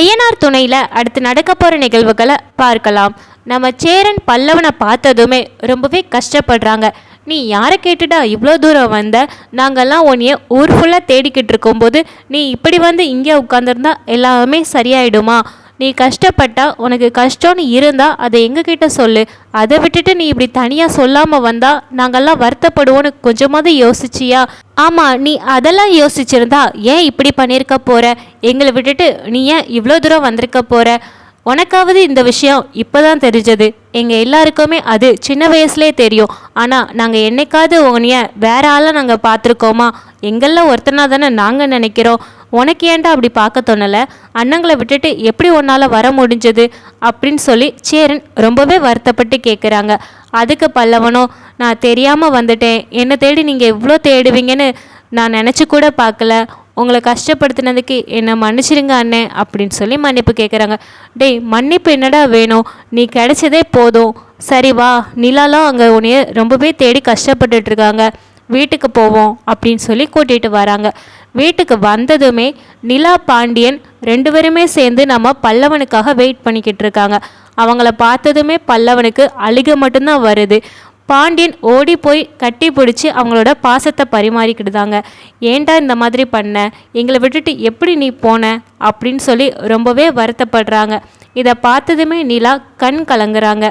ஐயனார் துணையில் அடுத்து நடக்க போகிற நிகழ்வுகளை பார்க்கலாம். நம்ம சேரன் பல்லவனை பார்த்ததுமே ரொம்பவே கஷ்டப்படுறாங்க. நீ யாரை கேட்டுட்டா இவ்வளோ தூரம் வந்த? நாங்கள்லாம் உன்னைய ஊர் ஃபுல்லாக தேடிக்கிட்டு இருக்கும்போது நீ இப்படி வந்து இங்கே உட்காந்துருந்தா எல்லாமே சரியாயிடுமா? நீ கஷ்டப்பட்டா உனக்கு கஷ்டம்னு இருந்தால் அதை எங்ககிட்ட சொல்லு. அதை விட்டுட்டு நீ இப்படி தனியாக சொல்லாமல் வந்தா நாங்கள்லாம் வருத்தப்படுவோன்னு கொஞ்சமாவது யோசிச்சியா? ஆமாம் நீ அதெல்லாம் யோசிச்சிருந்தா ஏன் இப்படி பண்ணியிருக்க போற? எங்களை விட்டுட்டு நீ ஏன் இவ்வளோ தூரம் வந்திருக்க போற? உனக்காவது இந்த விஷயம் இப்போதான் தெரிஞ்சது. எங்கள் எல்லாருக்குமே அது சின்ன வயசுலேயே தெரியும். ஆனால் நாங்கள் என்னைக்காவது உன்னைய வேற ஆளாக நாங்கள் பார்த்துருக்கோமா? எங்களில் ஒருத்தனா தானே நாங்கள் நினைக்கிறோம். உனக்கு ஏன்டா அப்படி பார்க்க தோணலை? அண்ணங்களை விட்டுட்டு எப்படி உன்னால் வர முடிஞ்சது? அப்படின்னு சொல்லி சேரன் ரொம்பவே வருத்தப்பட்டு கேட்குறாங்க அதுக்கு பல்லவனோ நான் தெரியாமல் வந்துட்டேன். என்னை தேடி நீங்கள் எவ்வளோ தேடுவீங்கன்னு நான் நினச்சி கூட பார்க்கல. உங்களை கஷ்டப்படுத்தினதுக்கு என்னை மன்னிச்சிருங்க அண்ணே அப்படின்னு சொல்லி மன்னிப்பு கேட்குறாங்க டேய் மன்னிப்பு என்னடா வேணும்? நீ கிடைச்சதே போதும். சரி வா நிலாலாம் அங்கே உன்னைய ரொம்பவே தேடி கஷ்டப்பட்டுட்டு இருக்காங்க. வீட்டுக்கு போவோம் அப்படின்னு சொல்லி கூட்டிகிட்டு வராங்க. வீட்டுக்கு வந்ததுமே நிலா பாண்டியன் ரெண்டு பேருமே சேர்ந்து நம்ம பல்லவனுக்காக வெயிட் பண்ணிக்கிட்டு இருக்காங்க. அவங்கள பார்த்ததுமே பல்லவனுக்கு அழுக மட்டும்தான் வருது. பாண்டியன் ஓடி போய் கட்டி பிடிச்சி அவங்களோட பாசத்தை பரிமாறிக்கிட்டுதாங்க ஏன்டா இந்த மாதிரி பண்ண? எங்களை விட்டுட்டு எப்படி நீ போன? அப்படின்னு சொல்லி ரொம்பவே வருத்தப்படுறாங்க. இதை பார்த்ததுமே நிலா கண் கலங்குறாங்க.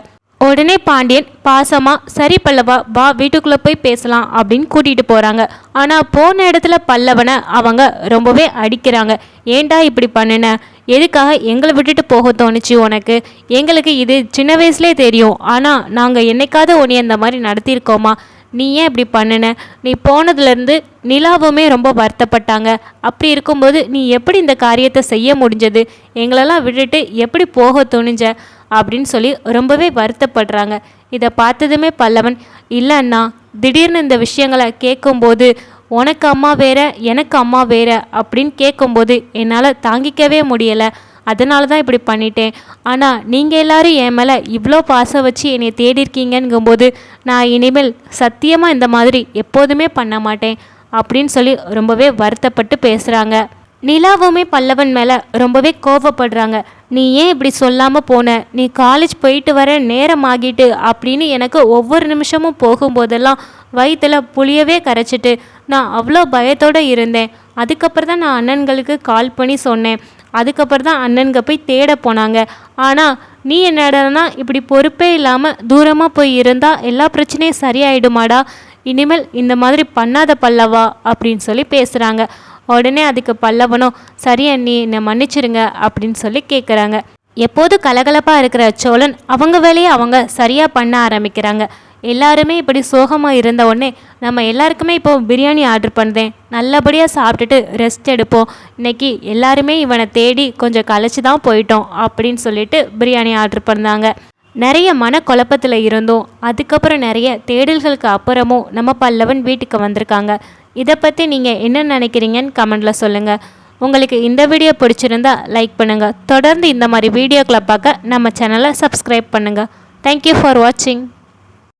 உடனே பாண்டியன் பாசமா சரி பல்லவா வா வீட்டுக்குள்ளே போய் பேசலாம் அப்படின்னு கூட்டிகிட்டு போகிறாங்க ஆனால் போன இடத்துல பல்லவனை அவங்க ரொம்பவே அடிக்கிறாங்க. ஏன்டா இப்படி பண்ணுன? எதுக்காக எங்களை விட்டுட்டு போக தோணுச்சு உனக்கு? எங்களுக்கு இது சின்ன வயசுலே தெரியும். ஆனால் நாங்கள் என்னைக்காவது உன்னை இந்த மாதிரி நடத்தியிருக்கோமா? நீ ஏன் இப்படி பண்ணுன? நீ போனதுலேருந்து நிலாவுமே ரொம்ப வருத்தப்பட்டாங்க. அப்படி இருக்கும்போது நீ எப்படி இந்த காரியத்தை செய்ய முடிஞ்சது? எங்களெல்லாம் விட்டுட்டு எப்படி போக துணிஞ்ச அப்படின்னு சொல்லி ரொம்பவே வருத்தப்படுறாங்க. இதை பார்த்ததுமே பல்லவன் இல்லைண்ணா திடீர்னு இந்த விஷயங்களை கேட்கும்போது உனக்கு அம்மா வேற எனக்கு அம்மா வேற அப்படின்னு கேட்கும்போது என்னால் தாங்கிக்கவே முடியலை. அதனால தான் இப்படி பண்ணிட்டேன். ஆனால் நீங்கள் எல்லாரும் என் மேலே இவ்வளோ பாசம் வச்சு என்னை தேடி நான் இனிமேல் சத்தியமாக இந்த மாதிரி எப்போதுமே பண்ண மாட்டேன் அப்படின்னு சொல்லி ரொம்பவே வருத்தப்பட்டு பேசுகிறாங்க நிலாவுமே பல்லவன் மேலே ரொம்பவே கோவப்படுறாங்க. நீ ஏன் இப்படி சொல்லாமல் போன? நீ காலேஜ் போயிட்டு வர நேரம் ஆகிட்டு அப்படின்னு எனக்கு ஒவ்வொரு நிமிஷமும் போகும்போதெல்லாம் வயிற்றில் புளியவே கரைச்சிட்டு நான் அவ்வளோ பயத்தோடு இருந்தேன். அதுக்கப்புறம் தான் நான் அண்ணன்களுக்கு கால் பண்ணி சொன்னேன். அதுக்கப்புறம் தான் அண்ணன்க போய் தேட போனாங்க. ஆனால் நீ என்னடனா இப்படி பொறுப்பே இல்லாமல் தூரமாக போய் இருந்தால் எல்லா பிரச்சனையும் சரியாயிடுமாடா. இனிமேல் இந்த மாதிரி பண்ணாத பல்லவா? அப்படின்னு சொல்லி பேசுகிறாங்க உடனே அதுக்கு பல்லவனும் சரி அண்ணி என்னை மன்னிச்சிருங்க அப்படின்னு சொல்லி கேட்குறாங்க எப்போது கலகலப்பாக இருக்கிற சோழன் அவங்க வேலையை அவங்க சரியாக பண்ண ஆரம்பிக்கிறாங்க. எல்லாருமே இப்படி சோகமாக இருந்த உடனே நம்ம எல்லாருக்குமே இப்போ பிரியாணி ஆர்டர் பண்ணுறேன் நல்லபடியாக சாப்பிட்டுட்டு ரெஸ்ட் எடுப்போம். இன்னைக்கு எல்லாருமே இவனை தேடி கொஞ்சம் கலைச்சி தான் போயிட்டோம் அப்படின்னு சொல்லிட்டு பிரியாணி ஆர்டர் பண்ணாங்க. நிறைய மனக்குழப்பத்தில் இருந்தோம். அதுக்கப்புறம் நிறைய தேடல்களுக்கு அப்புறமும் நம்ம பல்லவன் வீட்டுக்கு வந்திருக்காங்க. இதை பற்றி நீங்கள் என்ன நினைக்கிறீங்கன்னு கமெண்டில் சொல்லுங்கள் உங்களுக்கு இந்த வீடியோ பிடிச்சிருந்தா லைக் பண்ணுங்கள் தொடர்ந்து இந்த மாதிரி வீடியோக்களை பார்க்க நம்ம சேனலை சப்ஸ்கிரைப் பண்ணுங்கள் தேங்க்யூ ஃபார் வாட்சிங்